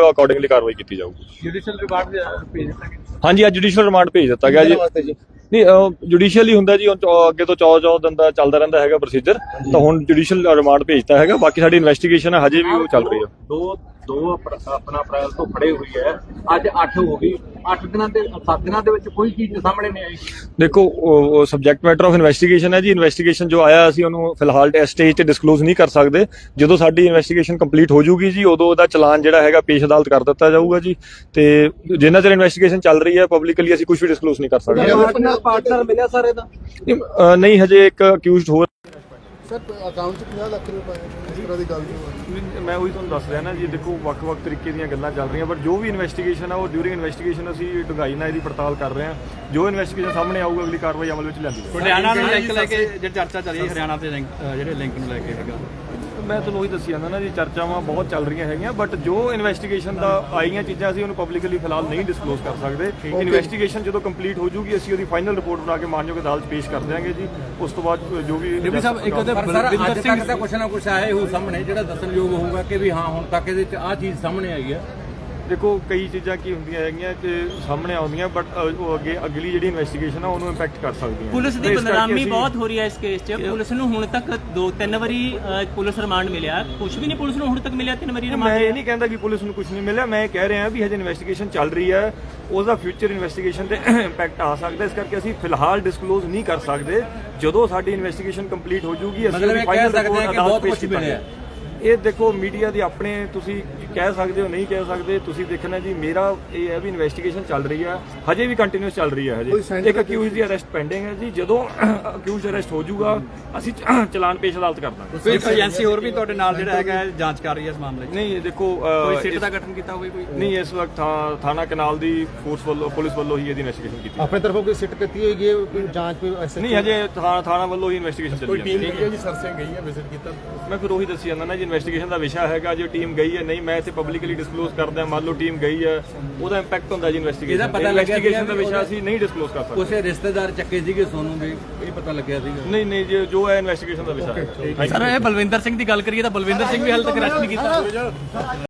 ਹੋਊਗਾ ਅਕੋਰਡਿੰਗਲੀ ਕਾਰਵਾਈ ਕੀਤੀ ਜਾਊਗੀ। ਜੁਡੀਸ਼ੀਅਲ ਰਿਮਾਂਡ ਭੇਜ ਦਿੱਤਾ ਗਿਆ। ਹਾਂਜੀ ਅੱਜ ਜੁਡੀਸ਼ੀਅਲ ਰਿਮਾਂਡ ਭੇਜ ਦਿੱਤਾ ਗਿਆ ਜੀ? ਨਹੀਂ ਜੁਡੀਸ਼ੀਅਲੀ ਹੁੰਦਾ ਜੀ ਚੌ- ਅੱਗੇ ਤੋਂ 14 ਦਿਨ ਦਾ ਚੱਲਦਾ ਰਹਿੰਦਾ ਹੈਗਾ ਪ੍ਰੋਸੀਜਰ ਤਾਂ ਹੁਣ ਜੁਡੀਸ਼ੀਅਲ ਰਿਮਾਂਡ ਭੇਜਤਾ ਹੈਗਾ ਬਾਕੀ ਸਾਡੀ ਇਨਵੈਸਟੀਗੇਸ਼ਨ ਹੈ ਹਜੇ ਵੀ ਉਹ ਚੱਲ ਰਹੀ ਹੈ ਦੋ ਦੋ ਆਪਣਾ ਅਪ੍ਰੈਲ ਤੋਂ ਫੜੇ ਹੋਈ ਹੈ ਅੱਜ 8 ਹੋ ਗਈ। 8 ਦਿਨਾਂ ਦੇ 7 ਦਿਨਾਂ ਦੇ ਵਿੱਚ ਕੋਈ ਚੀਜ਼ ਸਾਹਮਣੇ ਨਹੀਂ ਆਈ। ਦੇਖੋ ਉਹ ਸਬਜੈਕਟ ਮੈਟਰ ਆਫ ਇਨਵੈਸਟੀਗੇਸ਼ਨ ਹੈ ਜੀ ਇਨਵੈਸਟੀਗੇਸ਼ਨ ਜੋ ਆਇਆ ਅਸੀਂ ਉਹਨੂੰ ਫਿਲਹਾਲ ਟੈਸਟ ਸਟੇਜ ਤੇ ਡਿਸਕਲੋਜ਼ ਨਹੀਂ ਕਰ ਸਕਦੇ। ਜਦੋਂ ਸਾਡੀ ਇਨਵੈਸਟੀਗੇਸ਼ਨ ਕੰਪਲੀਟ ਹੋ ਜੂਗੀ ਜੀ ਉਦੋਂ ਉਹਦਾ ਚਲਾਨ ਜਿਹੜਾ ਹੈਗਾ ਪੇਸ਼ ਅਦਾਲਤ ਕਰ ਦਿੱਤਾ ਜਾਊਗਾ ਜੀ। ਤੇ ਜਿੰਨਾ ਚਿਰ ਇਨਵੈਸਟੀਗੇਸ਼ਨ ਚੱਲ ਰਹੀ ਹੈ ਪਬਲਿਕਲੀ ਅਸੀਂ ਕੁਝ ਵੀ ਡਿਸਕਲੋਜ਼ ਨਹੀਂ ਕਰ ਸਕਦੇ। ਪਾਰਟਨਰ ਮਿਲਿਆ ਸਰ ਇਹਦਾ ਨਹੀਂ, ਅਹ, ਨਹੀਂ ਹਜੇ ਇੱਕ ਅਕਿਊਜ਼ਡ ਹੋਰ ਸਰ ਅਕਾਊਂਟ 'ਚ 50 ਲੱਖ ਰੁਪਏ ਪਾਏ ਨੇ, ਇਸ ਤਰ੍ਹਾਂ ਦੀ ਗੱਲ ਨਹੀਂ ਹੋਈ। ਮੈਂ ਉਹੀ ਤੁਹਾਨੂੰ ਦੱਸ ਰਿਹਾ ਨਾ ਜੀ ਦੇਖੋ ਵੱਖ-ਵੱਖ ਤਰੀਕੇ ਦੀਆਂ ਗੱਲਾਂ ਚੱਲ ਰਹੀਆਂ ਬਟ ਜੋ ਵੀ ਇਨਵੈਸਟੀਗੇਸ਼ਨ ਆ ਉਹ ਡਿਊਰਿੰਗ ਇਨਵੈਸਟੀਗੇਸ਼ਨ ਅਸੀਂ ਡੂੰਘਾਈ ਨਾਲ ਇਹਦੀ ਪੜਤਾਲ ਕਰ ਰਹੇ ਹਾਂ। ਜੋ ਇਨਵੈਸਟੀਗੇਸ਼ਨ ਸਾਹਮਣੇ ਆਊਗਾ ਅਗਲੀ ਕਾਰਵਾਈ ਅਮਲ ਵਿੱਚ ਲਿਆਂਦੀ ਜਾਊਗੀ। ਹਰਿਆਣਾ ਨੂੰ ਲਿੰਕ ਲੈ ਕੇ ਜਿਹੜੀ ਚਰਚਾ ਚੱਲ ਰਹੀ ਹੈ ਹਰਿਆਣਾ ਤੇ ਅਹ ਜਿਹੜੇ ਲਿੰਕ ਨੂੰ ਲੈ ਕੇ ਹੈਗਾ। ਮੈਂ ਤੁਹਾਨੂੰ ਉਹੀ ਦੱਸੀ ਜਾਂਦਾ ਨਾ ਜੀ ਚਰਚਾਵਾਂ ਬਹੁਤ ਚੱਲ ਰਹੀਆਂ ਹੈਗੀਆਂ ਬਟ ਜੋ ਇਨਵੈਸਟੀਗੇਸ਼ਨ ਦਾ ਆਈਆਂ ਚੀਜ਼ਾਂ ਅਸੀਂ ਉਹਨੂੰ ਪਬਲਿਕਲੀ ਫਿਲਹਾਲ ਨਹੀਂ ਡਿਸਕਲੋਜ਼ ਕਰ ਸਕਦੇ। ਇਨਵੈਸਟੀਗੇਸ਼ਨ ਜਦੋਂ ਕੰਪਲੀਟ ਹੋ ਜੂਗੀ ਅਸੀਂ ਉਹਦੀ ਫਾਈਨਲ ਰਿਪੋਰਟ ਬਣਾ ਕੇ ਮਾਨਯੋਗ ਅਦਾਲਤ 'ਚ ਪੇਸ਼ ਕਰ ਦਿਆਂਗੇ ਜੀ। ਉਸ ਤੋਂ ਬਾਅਦ ਜੋ ਵੀ ਡਿਪਟੀ ਸਾਹਿਬ ਇੱਕ ਉਹਦੇ ਪਰ ਸਰ ਬਲਵਿੰਦਰ ਅੱਜ ਸਿੰਘ ਤੱਕ ਤਾਂ ਕੁਛ ਨਾ ਕੁਛ ਆਇਆ ਹੋ ਸਾਹਮਣੇ ਜਿਹੜਾ ਦੱਸਣਯੋਗ ਹੋਊਗਾ ਕਿ ਵੀ ਹਾਂ ਹੁਣ ਤੱਕ ਇਹਦੇ ਚ ਆਹ ਚੀਜ਼ ਸਾਹਮਣੇ ਆਈ ਹੈ। ਦੇਖੋ ਕਈ ਚੀਜ਼ਾਂ ਕੀ ਹੁੰਦੀਆਂ ਹੈਗੀਆਂ ਕਿ ਸਾਹਮਣੇ ਆਉਂਦੀਆਂ ਬਟ ਉਹ ਅੱਗੇ ਅਗਲੀ ਜਿਹੜੀ ਇਨਵੈਸਟੀਗੇਸ਼ਨ ਆ ਉਹਨੂੰ ਇੰਪੈਕਟ ਕਰ ਸਕਦੀਆਂ ਪੁਲਿਸ ਤੇ ਦੀ ਬਦਨਾਮੀ ਬਹੁਤ ਹੋ ਰਹੀ ਹੈ ਇਸ ਕੇਸ 'ਚ। ਪੁਲਿਸ ਨੂੰ ਹੁਣ ਤੱਕ ਦੋ ਤਿੰਨ ਵਾਰੀ ਪੁਲਿਸ ਰਿਮਾਂਡ ਮਿਲਿਆ। ਕੁਝ ਵੀ ਨਹੀਂ ਪੁਲਿਸ ਨੂੰ ਹੁਣ ਤੱਕ ਮਿਲਿਆ ਤਿੰਨ ਵਾਰੀ ਮੈਂ ਰਿਮਾਂਡ। ਇਹ ਨਹੀਂ ਕਹਿੰਦਾ ਕਿ ਪੁਲਿਸ ਨੂੰ ਕੁਝ ਨਹੀਂ ਮਿਲਿਆ। ਮੈਂ ਇਹ ਕਹਿ ਰਿਹਾ ਵੀ ਹਜੇ ਇਨਵੈਸਟੀਗੇਸ਼ਨ ਚੱਲ ਰਹੀ ਹੈ। ਉਹਦਾ ਫਿਊਚਰ ਇਨਵੈਸਟੀਗੇਸ਼ਨ ਤੇ ਇੰਪੈਕਟ ਆ ਸਕਦਾ। ਇਸ ਕਰਕੇ ਅਸੀਂ ਫਿਲਹਾਲ ਡਿਸਕਲੋਜ਼ ਨਹੀਂ ਕਰ ਸਕਦੇ। ਜਦੋਂ ਸਾਡੀ ਇਨਵੈਸਟੀਗੇਸ਼ਨ ਕੰਪਲੀਟ ਹੋ ਜੂਗੀ ਅਸੀਂ ਸਕਦੇ ਹਾਂ ਕਿ ਬਹੁਤ ਅਦਾਲਤ ਪੇਸ਼ ਮਿਲਿਆ। ਇਹ ਦੇਖੋ ਮੀਡੀਆ ਦੇ ਆਪਣੇ ਤੁਸੀਂ ਕਹਿ ਸਕਦੇ ਹੋ ਨਹੀਂ ਕਹਿ ਸਕਦੇ ਤੁਸੀਂ ਦੇਖਣਾ ਜੀ ਮੇਰਾ ਇਹ ਹੈ ਵੀ ਇਨਵੈਸਟੀਗੇਸ਼ਨ ਚੱਲ ਰਹੀ ਹੈ ਹਜੇ ਵੀ ਕੰਟੀਨਿਊਸ ਚੱਲ ਰਹੀ ਹੈ ਕੋਈ ਹਜੇ ਇੱਕ ਅਕਿਊਜ਼ ਦੀ ਅਰੈਸਟ ਪੈਂਡਿੰਗ ਹੈ ਜੀ। ਜਦੋਂ ਅਕਿਊਜ਼ ਅਰੈਸਟ ਹੋ ਜਾਊਗਾ ਅਸੀਂ ਚਲਾਨ ਪੇਸ਼ ਅਦਾਲਤ ਕਰ ਦਾਂਗੇ। ਕੋਈ ਏਜੰਸੀ ਹੋਰ ਵੀ ਤੁਹਾਡੇ ਨਾਲ ਜਿਹੜਾ ਹੈਗਾ ਹੈ, ਜਾਂਚ ਕਰ ਰਹੀ ਹੈ ਇਸ ਮਾਮਲੇ 'ਚ? ਨਹੀਂ ਇਹ ਦੇਖੋ ਕੋਈ ਸਿੱਟ ਦਾ ਗਠਨ ਕੀਤਾ ਹੋਵੇ ਕੋਈ? ਨਹੀਂ ਇਸ ਵਕਤ ਥਾ- ਥਾਣਾ ਕਨਾਲ ਦੀ ਫੋਰਸ ਵੱਲੋਂ ਪੁਲਿਸ ਵੱਲੋਂ ਹੀ ਇਹਦੀ ਇਨਵੈਸਟੀਗੇਸ਼ਨ ਕੀਤੀ ਆਪਣੇ ਤਰਫੋਂ ਕੋਈ ਸਿੱਟ ਕੀਤੀ ਹੋਈ ਹੈ ਕੋਈ ਜਾਂਚ ਕੋਈ ਨਹੀਂ ਹਜੇ ਥਾਣਾ ਵੱਲੋਂ ਹੀ ਇਨਵੈਸਟੀਗੇਸ਼ਨ ਚੱਲੀ ਜਾਂਦੀ ਹੈ। ਗਈ ਜੀ ਸਰਸੇ ਗਈ ਹੈ ਵਿਜ਼ਿਟ ਕੀਤਾ? ਮੈਂ ਫਿਰ ਉਹੀ ਦੱਸੀ ਜਾਂਦਾ ਨਾ ਜੀ ਇਨਵੈਸਟੀਗੇਸ਼ਨ ਦਾ ਵਿਸ਼ਾ ਹੈਗਾ ਜੇ ਟੀਮ ਗਈ ਹੈ ਨਹੀਂ ਮੈਂ ਇੱਥੇ ਪਬਲਿਕਲੀ ਡਿਸਕਲੋਜ਼ ਕਰਦਾ ਮੰਨ ਲਓ ਟੀਮ ਗਈ ਹੈ ਉਹਦਾ ਇੰਪੈਕਟ ਹੁੰਦਾ ਜੀ ਇਨਵੈਸਟੀਗੇਸ਼ਨ ਇਹਦਾ ਪਤਾ ਲੱਗਿਆ ਇਨਵੈਸਟੀਗੇਸ਼ਨ ਦਾ ਵਿਸ਼ਾ ਅਸੀਂ ਨਹੀਂ ਡਿਸਕਲੋਜ਼ ਕਰ ਸਕਦੇ। ਉਸੇ ਰਿਸ਼ਤੇਦਾਰ ਚੱਕੇ ਸੀਗੇ ਸੋਨੂੰ ਵੀ ਇਹ ਪਤਾ ਲੱਗਿਆ ਸੀਗਾ। ਨਹੀਂ ਨਹੀਂ ਜੀ ਜੋ ਹੈ ਇਨਵੈਸਟੀਗੇਸ਼ਨ ਦਾ ਵਿਸ਼ਾ ਹੈ। ਸਰ ਇਹ ਬਲਵਿੰਦਰ ਸਿੰਘ ਦੀ ਗੱਲ ਕਰੀਏ ਤਾਂ ਬਲਵਿੰਦਰ ਸਿੰਘ ਵੀ ਹਾਲੇ ਤੱਕ ਅਰੈਸਟ ਨਹੀਂ ਕੀਤਾ।